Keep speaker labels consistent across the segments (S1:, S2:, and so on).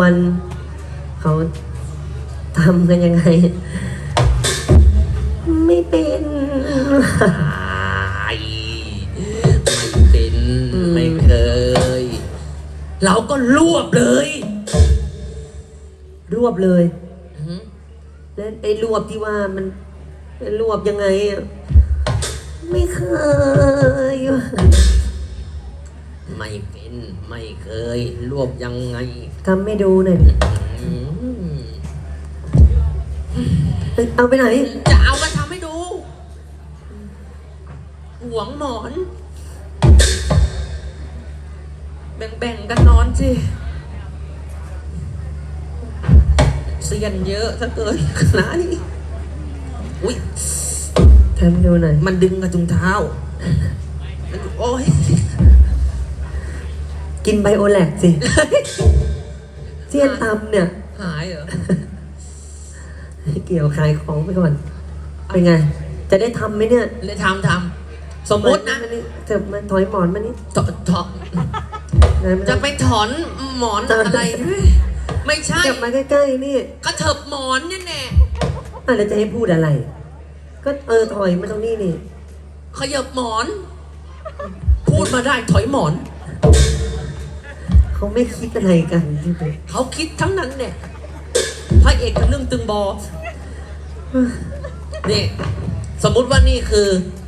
S1: วันเขาทำกันยังไง ไม่เป็น
S2: ไอ้ไม่เป็น
S1: อืม
S2: ไม่เคย เราก็รวบเลย
S1: รวบเลย
S2: อื้อหือ
S1: แล้วไอ้รวบที่ว่ามันรวบยังไงอะไม่เคยว่ะ
S2: ไม่เป็นไม่เคย รวบยังไง
S1: ทำไม่ดูหน่อยดิ
S2: อืม
S1: เอ้ยเอาไปไหน
S2: จะเอามาทำให้ดู หวงหมอน แบ่งๆกันนอนสิเสียนเยอะถ้าเกิดขนาดนี้อุ้ย
S1: ทำให้ดูหน่อย
S2: มันดึงกระจุงเท้า โอ้ย
S1: กินไบโอแลกสิเสี้ยนตำเนี่ย
S2: หายเหรอ
S1: เกี่ยวขายของไปก่อน เป็นไง จะได้ทำไหมเนี่ย
S2: เลยทำทำสมมตินะา
S1: นี่เถิบมาถอยหมอนมานี่
S2: ถถอน
S1: นะมา
S2: จะไปถอนหมอนอะไร ไม่ใช่
S1: จับมาใกล้ๆนี่
S2: กระเถิบหมอนเนี่ยแน่
S1: อะแล้วจะให้พูดอะไร ก็เออถอยมาตรงนี้นี่
S2: ขยับหมอน พูดมาได้ถอยหมอน
S1: เขาไม่คิดอะไรกันที่ไหน
S2: เขาคิดทั้งนั้นเนี่ยพระเอกกับเรื่องตึงบอนี่สมมุติว่านี่คือ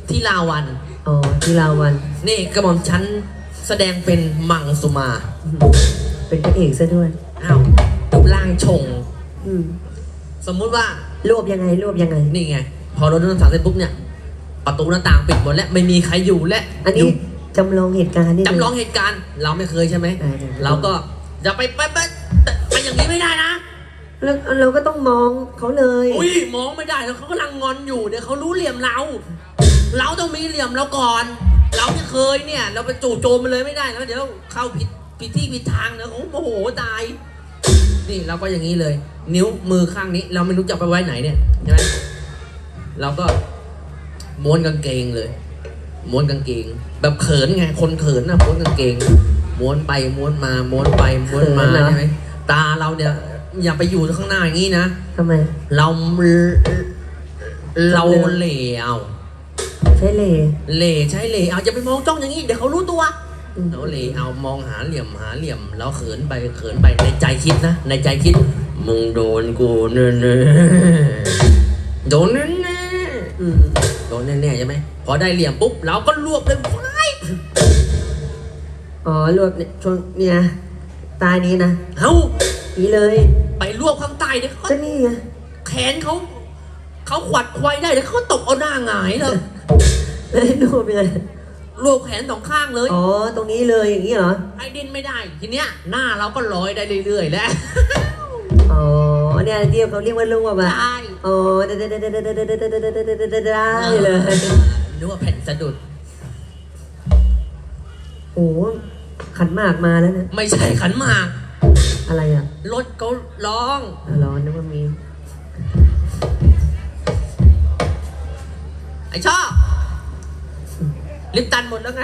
S2: ที่ลาวัน
S1: อ๋อที่ลาวัน
S2: นี่กระหม่อมชั้นแสดงเป็นมังสุมา
S1: เป็นพระเอกซะด้วย
S2: อ้าวรูปร่างชง
S1: อืม
S2: สมมุติว่า ร
S1: วบยังไงรวบยังไง
S2: นี่ไง พอรถน้ำสามเสร็จปุ๊บเนี่ย ประตูหน้าต่างปิดหมดแล้ว ไม่มีใครอยู่และ
S1: อันนี้ จำลองเหตุการณ์นี่
S2: จำลองเหตุการณ์ เราไม่เคยใช่ไหม
S1: ได้ได้
S2: เราก็จะไปไปไปไปอย่างนี้ไม่ได้นะ
S1: แล้วเราก็ต้องมองเขาเลย
S2: อุ้ยมองไม่ได้แล้วเขากำลังงอนอยู่เดี๋ยวเขารู้เหลี่ยมเรา เราต้องมีเหลี่ยมเราก่อน เราไม่เคยเนี่ย เราไปจู่โจมมันเลยไม่ได้แล้ว เดี๋ยวเข้าผิดผิดที่ผิดทางเนอะโอ้โมโหตาย นี่เราก็อย่างนี้เลย นิ้วมือข้างนี้ เราไม่รู้จะไปไว้ไหนเนี่ยใช่ไหมเราก็ม้วนกางเกงเลย ม้วนกางเกง แบบเขินไง คนเขินนะม้วนกางเกง ม้วนไปม้วนมาม้วนไปม้วนมาใช่ไหมตาเราเนี่ย อย่าไปอยู่ข้างหน้าอย่างนี้นะ
S1: ทำไม
S2: เราเราเหล่เอา
S1: ใช่เลย
S2: เหล่ใช้เหล่เอาจะไปมองจ้องอย่างนี้เดี๋ยวเขารู้ตัว
S1: อืม
S2: เราเหล่เอามองหาเหลี่ยมหาเหลี่ยมแล้วเขินไปเขินไปในใจคิดนะในใจคิดมึงโดนกูแน่ๆโดนแน่
S1: อืม
S2: ๆโดน แน่ๆใช่ไหมพอได้เหลี่ยมปุ๊บเราก็รวบเลยว้าย
S1: อ๋อรวบเนี่ยช่วงเนี่ยตานี้นะ
S2: เอ้า
S1: นี่เลย
S2: ไปรวบข้างใต้เดี๋ยวเขา
S1: ก็นี่ไง
S2: แขนเขาเขาขวัดควายได้เดี๋ยวเขาตกเอาหน้าหงายเลย
S1: แล้วรวบยังไง
S2: รวบแขนสองข้างเลย
S1: อ๋อตรงนี้เลยอย่างนี้เหรอ
S2: ให้ดิ้นไม่ได้ ทีเนี้ยหน้าเราก็ลอยได้เรื่อยๆแล้ว
S1: อ๋อ เนี่ยเดียวเขาเรียกว่ารวบอะ
S2: ได้
S1: อ๋อได้ได้ได้ได้ได้ได้ได้ได้ได้ได้ได้ได้เลย
S2: นึกว่าแผ่นสะดุด
S1: โอ้ขันหมากมาแล้วเนี่ย
S2: ไม่ใช่ขันหมาก
S1: อะไรอะ
S2: รถเขาร้อง
S1: ร้อนนึกว่ามี
S2: ไอ้ชอบลิปตันหมดแล้วไง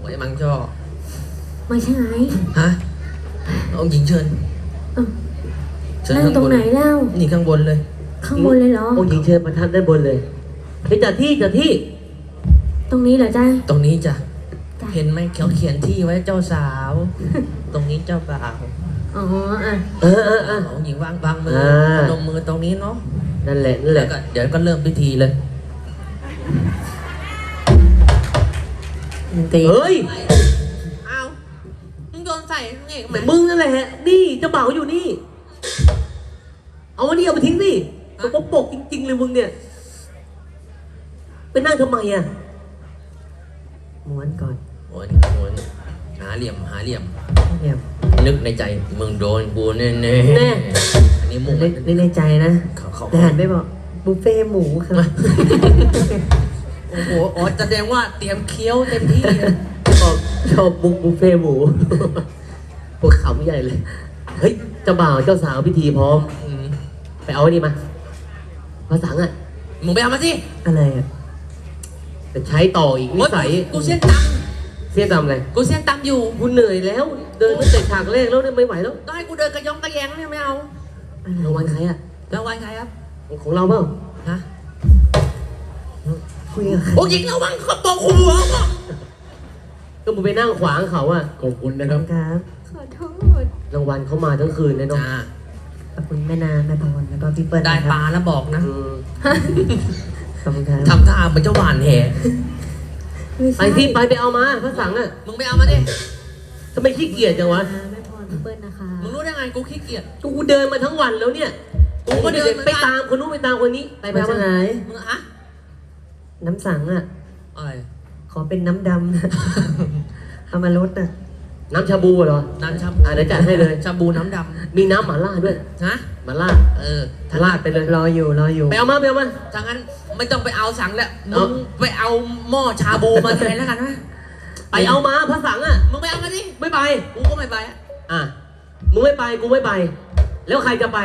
S2: โอ้ยมังชอบ
S3: ไม่ใช่
S2: ฮะเอาหญิงเชิญ
S3: เอ้า
S2: เชิญ
S3: นั่ง
S2: ข้าง
S3: ตร
S2: บ
S3: ง
S2: น
S3: ไหนเล่า
S2: นี่ข้างบนเลย
S3: ข้างบนเลยเหรอ
S1: องค์หญิงเชิญประทับด้านบนเลยไปจัดที่จัดที่
S3: ตรงนี้เหรอจ้า
S2: ตรงนี้จ้ะ
S3: จ้ะ
S2: เห็นไหมเขาเขียนที่ไว้เจ้าสาว ตรงนี้เจ้าบ่าว
S3: อ๋ออะ
S1: เออเออเออ
S2: ของหญิงวางวางมือ
S1: อ่า
S2: พนมมือตรงนี้เนาะ
S1: นั่นแหละนั่นแห
S2: แล้ว
S1: ละ
S2: ก็เดี๋ยวก็เริ่มพิธีเลย
S1: ตีเฮ้ย
S2: เอกไหม
S1: มึงนั่นแหละนี่เจ้าบ่าวอยู่นี่ เอาอันนี้เอาไปทิ้งดิสกปรกจริง ๆ เลยมึงเนี่ย ไปนั่งทำไมอะม้วนก่อน
S2: โอ้ยโอ้ยหาเหลี่ยมหาเหลี่ยม
S1: เนี่ย
S2: นึกในใจมึงโดนกูแน่ๆ
S1: แน่
S2: อันนี้มุ่ง
S1: ในในในใจนะ
S2: เขาเขา
S1: แต่หันไปบอกบุฟเฟ่ต์หมูครับ
S2: โอ้โหอ๋อแสดงว่าเตรียมเคี้ยวเต็มที่เลย
S1: ชอบชอบบุฟบุฟเฟ่ต์หมู พวกขำใหญ่เลย เฮ้ยเจ้าบ่าวเจ้าสาวพิธีพร้อม
S2: อืม
S1: ไปเอาไอ้นี่มาภาษาอะ
S2: มึงไปเอามาสิ
S1: อะไรอะจะใช้ต่ออีกนิ
S2: โอ๊ย
S1: สัย
S2: กูเส้นตังค์
S4: เสียงตำอะไร
S2: กูเส้นตำอยู่
S4: กูเหนื่อยแล้ว เดินตั้งแต่ฉากแรกแล้วเนี่ยไม่ไหวแล้ว
S2: ต้องให้กูเดินกระยองกระแยงเนี่ยไม่เอา
S4: รางวัลใครอะ
S2: รางวัลใครครับ
S4: ของเราเปล่า
S2: ฮะ
S4: คุยกับใคร
S2: โอ้ยิงระวังเขาตกหัวก็
S4: ก็มึงไปนั่งขวางเขาอะ
S5: ขอบคุณนะครับ
S4: ครับ
S3: ขอโทษ
S4: รางวัลเขามาทั้งคืนเลยเนาะ
S2: อ่า
S4: ขอบคุณแม่นาแม่พรแล้วก็พี่เปิ้ล
S2: ได้ปลาแล้วบอกนะ
S4: อืมขอบคุณครับ
S2: ทำท่าเหมือนเจ้าหวานแห่
S3: ไม่
S4: ไป
S3: ใช่
S4: ที่ไปไปเอามาพระสังอะ
S2: มึงไปเอามาดิ
S4: ทำไมขี้เกียจจังวะ
S3: แม่พรพี่เปิ้ลนะคะ
S2: มึงรู้ได้ไงกูขี้เกียจ
S4: กูเดินมาทั้งวันแล้วเนี่ย
S2: กูก็เดินเหมือนกัน
S4: ไปตามคนนู้นไปตามคนนี้ไปไป
S1: มาจากไหน
S2: มึงอะ
S1: น้ำสังอะ
S2: อะไร
S1: ขอเป็นน้ำดำเอามาลดอะ
S4: น้ำชาบูเหรอ
S2: น้ำชาบู
S4: อะเดี๋ยวจัดให้เลย
S2: ชาบูน้ำด
S4: มีน้ำหม่าล่าด้วยำ
S2: ฮะ
S4: หม่าล่า
S2: เออ
S4: ทลาดไปเลย
S1: รออยู่รออยู่
S4: ไปเอามาไปเอามา
S2: ถ้างั้นไม่ต้องไปเอาสังแล้ว
S4: เอา
S2: มึงไปเอาหม้อชาบูมาแทนแล้วกันนะ
S4: ไปเอามาพระสังอะ
S2: มึงไปเอามาดิ
S4: ไม่ไป
S2: กูก็ไม่ไปอะ
S4: อะมึงไม่ไปกูไม่ไป แล้วใครจะไป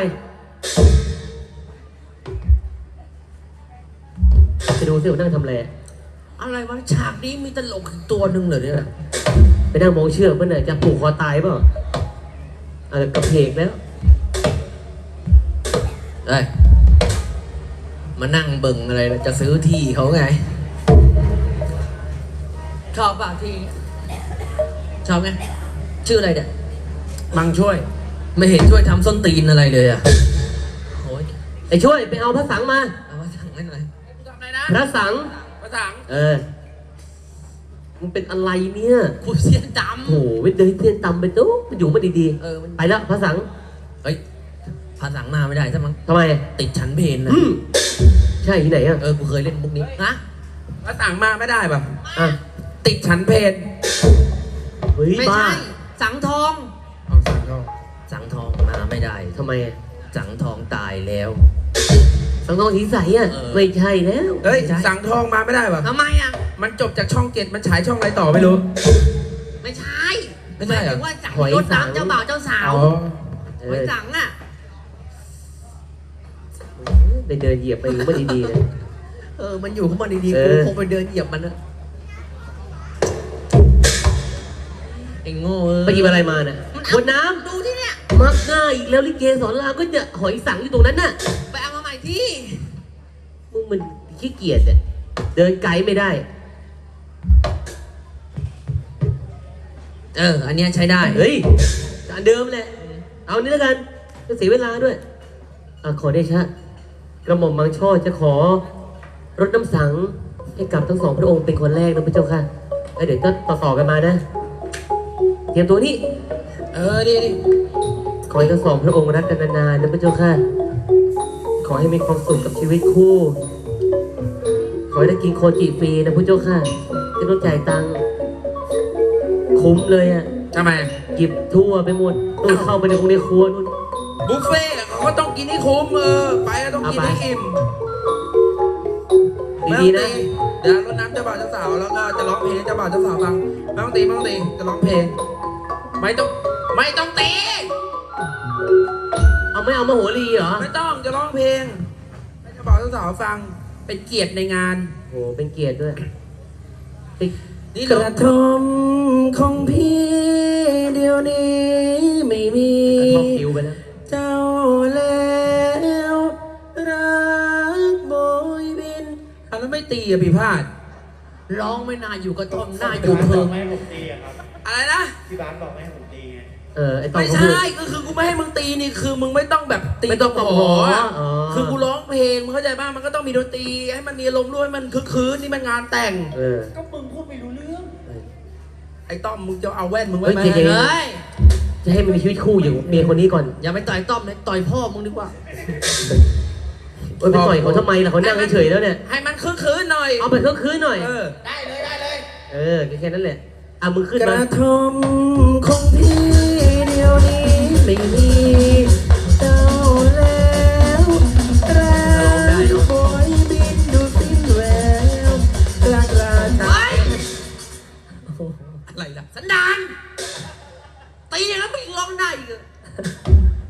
S4: ไปดูสิว่านั่งทำอะไร
S2: อะไรวะฉากนี้มีตลกอีกตัวหนึ่งเหรอเนี่ย
S4: ไปนั่งมองเชือกเพื่อนน่ะจะผูกคอตายเปล่าเออกระเพกแล้ว
S2: เอ้ยมานั่งเบิ่งอะไรล่ะจะซื้อที่เขาไง ชอบป่ะที่ชอบไงชื่ออะไรเนี่ย
S5: มังช่วย
S2: ไม่เห็นช่วยทำส้นตีนอะไรเลยอะโอ้ย
S4: ไอ้ช่วยไปเอาพระสังมา
S2: เอามาสั่งให้หน่อย ทำอะไรนะ
S4: พระสัง
S2: มาสั่ง
S4: เออ มึงเป็นอะไรเนี่ย
S2: กูเสียจ
S4: โอ้โหไปเดินเทียนตำไปตุ๊บอยู่มาดีำ
S2: เออมัน
S4: ๆ ไปแล้วพระสัง
S2: เฮ้ยพาสั่งมาไม่ได้ใช่มั้ง
S4: ทำไม
S2: ติดฉันเพนนะ
S4: อืมใช่ที่ไหนอะ
S2: เออ กูเคยเล่นมุกนี้นะ
S5: มาสั่งมาไม่ได้ป่ะ
S4: อะ
S5: ติดฉันเพน
S4: เฮ้ย
S2: ไม่
S4: บ้า
S2: ใช่ สังทอง
S5: เอาสั่งเขา
S2: สังทองมาไม่ได้
S4: ทำไมอะ
S2: สังทองตายแล้ว
S4: สังทองสีใสอะ
S2: เออ
S4: ไม่ใช่แล้ว
S5: เฮ้ย
S2: ไม่ใช่
S5: สั่งทองมาไม่ได้ป่ะ
S2: ทำไมอะ
S5: มันจบจากช่องเจ็ดมันฉายช่องอะไรต่อไม่รู้
S2: ไม่ใช่
S5: ไม่ใช่เหรอ
S2: หายถึงว่าสัง
S4: หอย
S2: รถ
S4: สัง
S2: น้ำเจ้าบ่าวเจ้าสาว
S5: อ๋อ
S4: เอ
S2: หอย
S4: อ
S2: สังอะ
S4: ไปเดินเหยียบไปอยู่มาดีๆเลย
S2: เออ มันอยู่ข้างบนดีๆ
S4: เอ
S2: กู
S4: อ
S2: คงไปเดินเหยียบมันนะไอ้โง่เอ้ย
S4: ไปหยิบอะไรมาน่ะ
S2: มัน
S4: ข
S2: เอา
S4: วดน้
S2: ดูที่เนี่ยำ
S4: มักง่ายอีกแล้วลิเกสอนรามก็จะหอยสังอยู่ตรงนั้นน่ะ
S2: ไปเอา มาใหม่ที่
S4: มึงมันขี้เกียจเนี่ยเดินไกลไม่ได้
S2: เออ อันเนี้ยใช้ได้
S4: เฮ้ยอันเดิมแหละ เอานี่แล้วกันจะเสียเวลาด้วยอะขอได้ชะ กระหม่อมมังช่อจะขอรถน้ำสังให้กับทั้งสองพระองค์เป็นคนแรกนะพระเจ้าค่ะแล้วเดี๋ยวก็ต่อต่อๆกันมานะ เตรียมตัวนี่
S2: เออดีดิ
S4: ขอให้ทั้งสองพระองค์รักกันนานๆนะพระเจ้าค่ะ ขอให้มีความสุขกับชีวิตคู่ ขอให้ได้กินโคจิฟรีนะพระเจ้าค่ะจะต้องจ่ายตังค์คุ้มเลยอะ
S5: ทำไม
S4: หยิบทั่วไปหมดนู่นเข้าไปในคงในครัวนู่น
S5: บุฟเฟ่ต์เขาก็ต้องกินให้คุ้มเออ ไปก็ต้องกินให้อิ่ม
S4: ดีๆนะ
S5: เดี๋ยวรดน้ำเจ้าบ่าวเจ้าสาวแล้วก็จะร้องเพลงให้เจ้าบ่าวเจ้าสาวฟังไม่ต้องตีไม่ต้องตีจะร้องเพลง ไม่ต้อง ไม่ต้องตี
S4: เอา ไม่เอามาโหรีเหรอ
S5: ไม่ต้องจะร้องเพลงให้เจ้าบ่าวเจ้าสาวฟังเป็นเกียรติในงาน
S4: โหเป็นเกียรติด้วยติ๊ก
S5: นี่กระทมของพี่เดียวนี้ไม่มี
S4: กระทบคิวไปแล้ว
S5: เจ้าแล้วรักโบยบินอันนั้นไม่ตีอะพี่พลาด
S2: ร้องไม่น่าอยู่กระท่อมหน้าอยู่เพิง
S6: ไม่ให้ผมตีอะครับ
S5: อะไรนะ
S6: ที่บ้านบอกไม่ให้ผมตีไง
S4: เออไอ้ตอง
S5: ไม่
S4: เขาพูด
S5: ใช่ก็คือกูไม่ให้มึงตีนี่คือมึงไม่ต้องแบบตี
S4: ไม่ต้อง
S5: ตบ
S4: ตบ
S5: ห
S4: ห
S5: อ
S4: อ
S5: อะ
S4: อ๋อ
S5: คือกูร้องเพลงมึงเข้าใจป่ะมันก็ต้องมีดนตรีให้มันมีอารมณ์ด้วยให้มันคึกคืนนี่มันงานแต่ง
S4: เออ
S6: ก็มึงพูดไม่รู้เรื่อง
S5: ไอ้ต้อมมึงจะเอาแว่นมึงไว้ไหม
S4: เฮ้ยเจ๊
S2: เฮ้ย
S4: จะให้มันมีชีวิตคู่อยู่เมียคนนี้ก่อน
S2: อย่าไปต่อยต้อมเลยต่อยพ่อมึงดีกว่า
S4: เออไปต่อยเขาทำไมล่ะเขานั่งเฉยๆแล้วเนี่ย
S5: ให้มันคึกคืนหน่อย
S4: เอาไปเครื่องคืนหน่อย
S5: เออ
S4: เออแค่นั้นแหละ อะมึงขึ้น
S5: ก
S4: มา
S5: ระทมของพี่เดียว นี้ไม่มีเจ้าแล้วรักโบยบินดูสิ้นแววกลากลาตา
S2: เฮ้ย
S5: อะไรล่ะ
S2: สันดานตีอย่างนั้นมึงร้องได้อีกเหรอ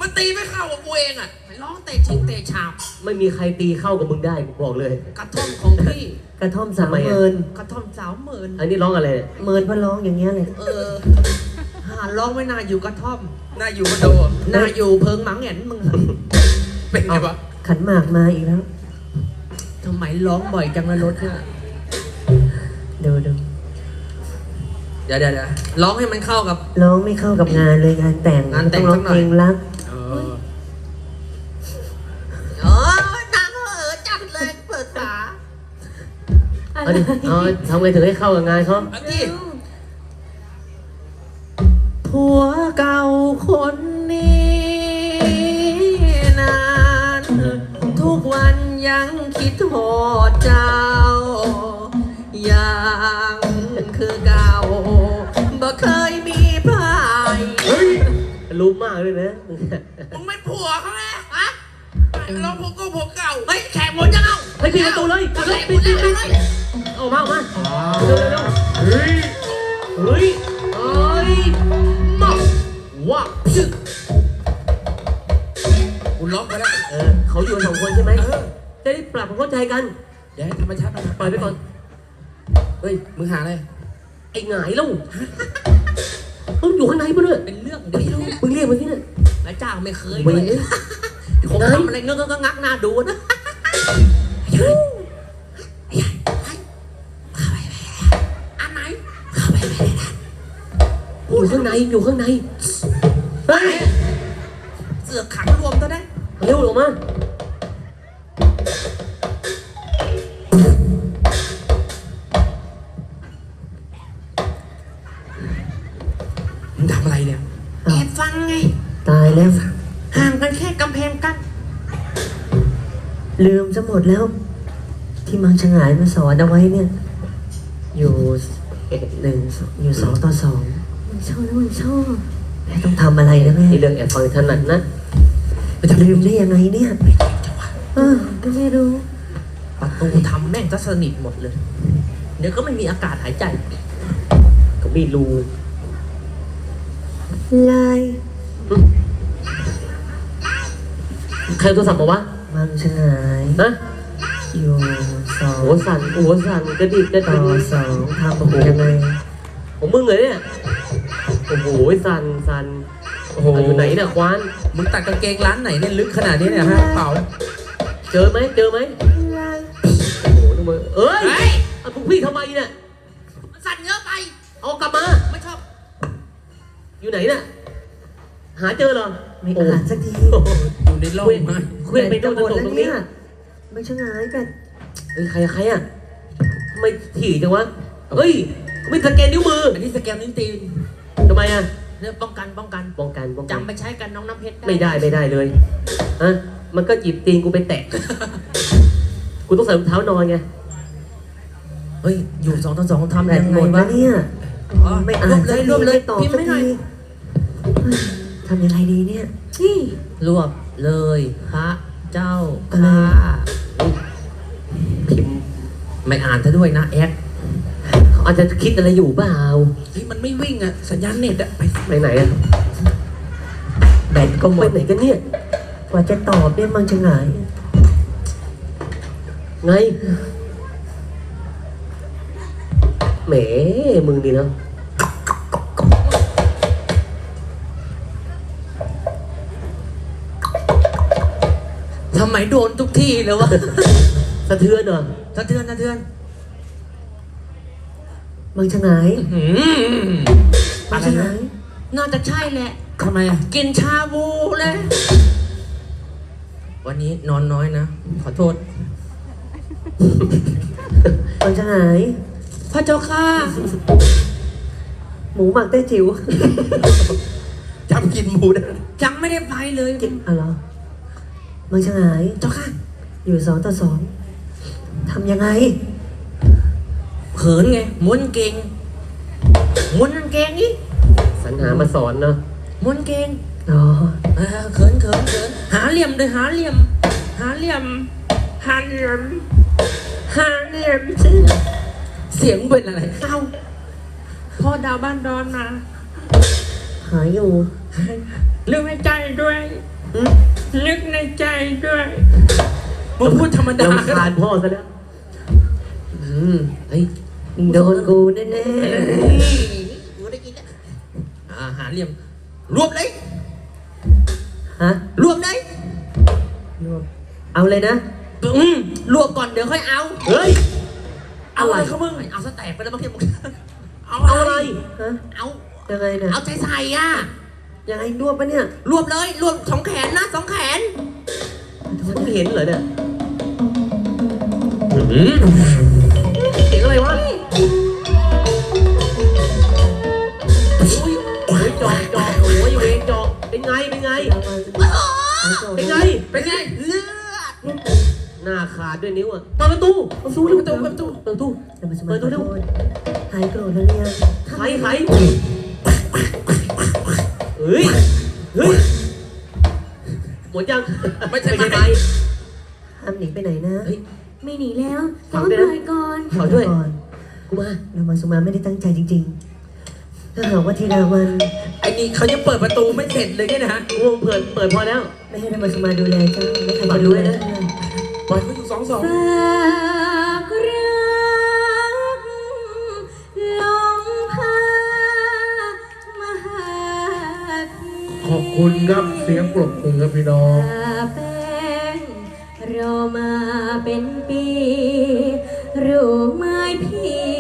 S5: มันตีไม่เข้ากับกูเองอะ
S2: ร้องเตะชิงเตะฉาบ
S4: ไม่มีใครตีเข้ากับมึงได้กูบอกเลย
S2: กระท่อมของพี่
S1: กระท่อมสาม
S4: ทำไมอะ
S1: เมิน
S2: กระท่อมสาวหมื่น
S4: อันนี้ร้องอะไรเนี่ย
S1: เมินเพราะร้องอย่างเงี้ยเลย
S2: เออหาร้องไม่น่าอยู่กระท่อม น่าอยู่คอนโดน่าอยู่เพิงหมังแหนมึงอะเป็นไงวะ
S1: ขันหมากมาอีกแล้ว
S2: ทำไมร้องบ่อยจังเลยรถเนี่ย
S1: ดูดู
S2: เดี๋ยวเดี๋ยวเดี๋ยวร้องให้มันเข้ากับ
S1: ร้องไม่เข้ากับงานเลยงานแต่ง
S2: งานแต่ง
S1: ต้องร้อง
S2: สักหน่
S1: เพ
S2: อย
S1: ลงรัก
S2: เออเออนางก็เออจัดเลยเปิดฝา
S3: อะ
S4: เอา
S3: ไร
S4: ดิเอาทำไงถึงให้เข้ากับงานเขา
S2: อันนี้ ผัวเก่าคนนี้นาน ทุกวันยังคิดโทษเจ้ายังคือเก่าบ่เคยมีพาย
S4: รู้มากเลยนะ
S2: มึงไม่ผัวเขาแม่ฮะเราผัวก็ผัวเก่าเฮ้ยแขกหมดยังเอา
S4: เฮ้ยปิดประตูเลย
S2: แข
S4: ปิด
S2: ก
S4: เลย
S2: หม
S4: ปิ
S2: ด
S4: ด
S2: ยัง
S4: ปิด
S2: เอาเลย
S4: ออกมาออกมาเร็วเร็วเร็วเฮ้ยเฮ้ยเฮ้ยมา ว้าจึ๊ก
S2: กูล็อกไปแล้ว
S4: เออเขาอยู่กันสองคนใช่ไหมจะได้ปรับความเข้าใจกัน
S2: เดี๋ยวให้ธรรมชาติมัน
S4: ปล่อยไปก่อน
S2: เฮ้ย มึงหาอะไร
S4: ไอ้หงายแล้วต้องอยู่ข้างในมาด้วย
S2: เป็นเรื่องเดี๋ยวไม่รู้
S4: มึงเรียกมันที่เนี่ย
S2: แล้วจ้างไม่เคย
S4: เว้
S2: ด้วยยคงทำอะไรเงื้อกงักหน้าดูนะอันไหน
S4: อยู่ข้างในอยู่ข้างใน เฮ้ย
S2: เสือกขังรวมตัวได้
S4: เร็วออกมา
S2: มึงทำอะไรเนี่ยแอบฟังไง
S1: ตายแล้ว
S2: ห่างกันแค่กำแพงกัน
S1: ลืมซะหมดแล้ว ที่มังชงายมาสอนเอาไว้เนี่ย อยู่หนึ่งอยู่สองต่อสอง
S3: มันชอบแล้วมันชอบ
S1: แม่ต้องทำอะไรนะแม่
S4: นี่เรื่องแอบฟังถนัดนะ
S1: ลืมได้ยังไงเนี่ยเออ
S3: ก็ไม่รู้
S2: ประตูทำแม่งจะสนิทหมดเลย เดี๋ยวก็ไม่มีอากาศหายใจ
S4: ก็มีรู
S1: ลาย
S4: ใครเอาโทรศัพท์มาวะ
S1: มังชงาย
S4: ฮะ
S1: อยู่สอง
S4: โอ้สั่นโอ้สั่นกระดิกกระ
S1: ต่อ
S4: ดิก
S1: สองทำยังไง
S4: ของมึงเลยเนี่ย โอ้โหสั่นสั่นโอ้โหอยู่ไหนเนี่ยควาน
S2: มึงตัดกางเกงร้านไหนเนี่ยลึกขนาดนี้เนี่ยฮะเปล่า
S4: เจอไหมเจอไหมโอ้โหนึกว่าเอ้ย
S2: เฮ้ย
S4: เอาพวกพี่ทำไมเนี่ย
S2: มันสั่นเยอะไป
S4: เอากลับมา
S2: ไม่ชอบ
S4: อยู่ไหนน่ะหาเจอเหรอ
S1: ไม่อ่านสักที
S4: โอ้โห
S2: อยู่ในโล
S4: เค
S2: ก
S4: ลื่อน
S2: มาก
S4: เคลื่อนไปโดน
S1: หม
S4: ต
S1: ด
S4: รง
S1: แล้ว
S4: ตรง
S1: เนี่
S4: นี้
S1: ยมังชงายกัน
S4: เฮ้ยใครอะใครอะทำไมถี่จังวะเฮ้ยเขาไม่สแกนนิ้วมือ
S2: อันนี้สแกนนิ้วตีน
S4: ทำไมอะ
S2: เนี่ยป้องกันป้องกัน
S4: ป้องกันป้องกัน
S2: จำไปใช้กันน้องน้ำเพชร
S4: ไม่ได้ไม่ได้เลยฮะมันก็จีบตีนกูไปแตะ กูต้องใส่รองเท้านอนไง
S2: เฮ้ย อยู่สองต่อสองทำ
S1: แบ
S2: ยั
S1: ต
S2: ง
S1: ห
S2: ไง
S1: มด
S2: วะ
S1: แล้วเนี่ย
S2: อ๋อ
S1: ไม่อ่าน
S2: รวบเลยรวบเลย
S1: ไม่ตอบ
S2: พิมพ์
S1: สัก
S2: ไม่หน่อย
S1: ทีเฮ้ยทำยังไงดีเนี่ย
S3: นี่
S2: รวบเลย พระเจ้า
S1: อะไร
S2: ข้า
S4: พิมพ์
S2: ไม่อ่านซะด้วยนะแอด
S4: เขา อาจจะคิดอะไรอยู่เปล่า
S2: เฮ้ยมันไม่วิ่งอะสัญญาณเน็ตอะไป
S4: ไปไหนอะ
S1: แบตก็หม
S4: ไป
S1: ด
S4: ไหนกันเนี่ย
S1: กว่าจะตอบเนี่ยมังชงาย
S4: ไงแหมมึงดีเนาะ
S2: ทำไมโดนทุกที่เลยวะ
S4: สะเทือนเหรอ
S2: สะเทือนสะเทือน
S1: มังชงาย
S2: หืม
S1: มังชงาย
S2: น่าจะใช่แหละ
S1: ทำไมอะ
S2: กินชาบูเลย วันนี้นอนน้อยนะ ขอโทษ
S1: มังชงาย
S2: พระเจ้าค่ะ
S1: หมูหมักไต้จิ๋ว
S2: จำกินหมูได้ยังไม่ได้ไปเลย
S1: อ๋อเหรอมังชงาย
S2: เจ้าค่ะ
S1: อยู่สองต่อสองทำยังไง
S2: เขินไงม้วนเก่งม้วนกางเกงนี่
S4: สรรหามาสอนเนาะ
S2: ม้วนเก่ง
S1: อ๋อ
S2: เออเขินเขินเขินหาเหลี่ยมเลยหาเหลี่ยม หาเหลี่ยมหาเหลี่ยมหาเหลี่ยมสิเสียงเป็นอะไรเอ้าพ่อดาวบ้านดอนมา
S1: หายอยู่
S2: นึกในใจด้วย
S1: อืม
S2: นึกในใจด้วยมึงพูดธรรมดา
S4: ลำคาญพ่อซะแล้ว
S2: ล
S4: อืมเฮ้ย
S1: โดนกูแน่
S2: กูได้กินแล้วอาหารเหลี่ยม รวบเลย
S1: ๆฮะ
S2: รวบเลย
S1: รวมเอาเลยนะ
S2: อืมรวบก่อนเดี๋ยวค่อยเอา
S4: เฮ้ย
S2: เอา
S4: อะไร
S2: เขามึงเอาสแต็กไปแล้วบางทีมึงเอา
S4: เอาอะไร
S1: ฮะ
S2: เอา
S1: ยังไงเนี่ย
S2: เอาใจใส่อะ
S1: ยังไงรวบปะเนี่ย
S2: รวบเลยรวบสองแขนนะสองแขน
S4: ฉันไม่เห็นเหรอเนี่ย เสียงอะไรวะ เป็นไง เลื
S2: อด
S4: หน้าขาดด้วยนิ้วอะเปิดประตูประตูประตูประตูเปิดประตู
S1: เดี๋ยวมาสมา
S4: เปิด
S1: ข
S4: ตั
S1: อ
S4: วเร็ว
S1: โทษหายโกรธแล้วเนี่ย
S4: ไขไขเฮ้ย เฮ้ย หมดยัง
S2: ไม่ใช่
S4: ไม่
S2: ไม้
S4: ใช่ไม้
S1: ห้ามหนีไปไหนนะ
S4: เฮ้ย
S3: ไม่หนีแล้วแต่
S4: ฟัง
S3: ว่า
S4: ด้วยนะ
S3: ปล่อยก่อน
S4: ขอด้วย
S1: ก่อน
S4: กูมา
S1: เรามาสมาไม่ได้ตั้งใจจริง ๆ ถ้าหากว่าทีราวัน
S2: ไอ้นี่เขายังเปิดประตูไม่เสร็จเลยเนี่ยนะ
S4: กูเปิดเปิดพอแล้ว
S1: ไม่ให้เรามาสมาดูแลเจ้าไม่ใคร
S4: ฝาก
S1: จะ
S4: ดู
S1: ดู
S4: ด้
S1: แล
S4: วยนะ
S1: เจ้า
S2: ปล่อยเขาอยู่สองสอง
S3: ฝากรักลงพามหาพี่
S7: ขอบคุณครับเสียงปรบมือครับพี่น้อง
S3: ตาแป้งรอมาเป็นปี รู้ไหมพี่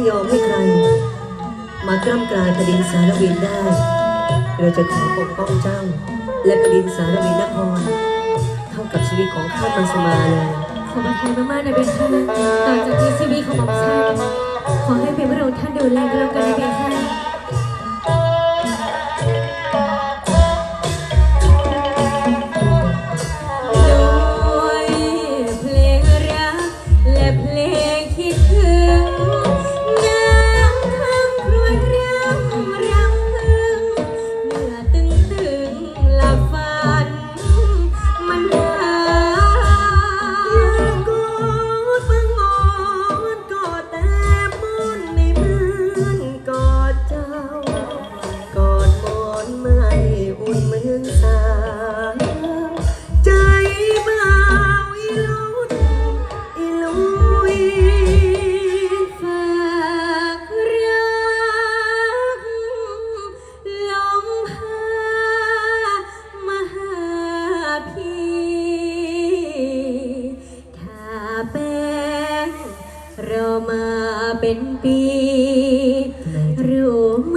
S1: ไม่ยอมให้
S3: ใค
S1: ร มา
S3: กล้ำก
S1: ลา
S3: ย
S1: คดิ
S3: นสารวิน
S1: ได้ เราจะขอปกป้องเจ้า และคดินสารวินนครเท่ากับชีวิตของข้ามังสมาเลย
S3: ขอบคุณมากๆนะเบนท่นต่อจากนี้ชีวิตของหม่อมฉันขอให้เป็นพระองค์ท่านดูแลกันวกันนะเบนค่ะ
S1: ปี รู้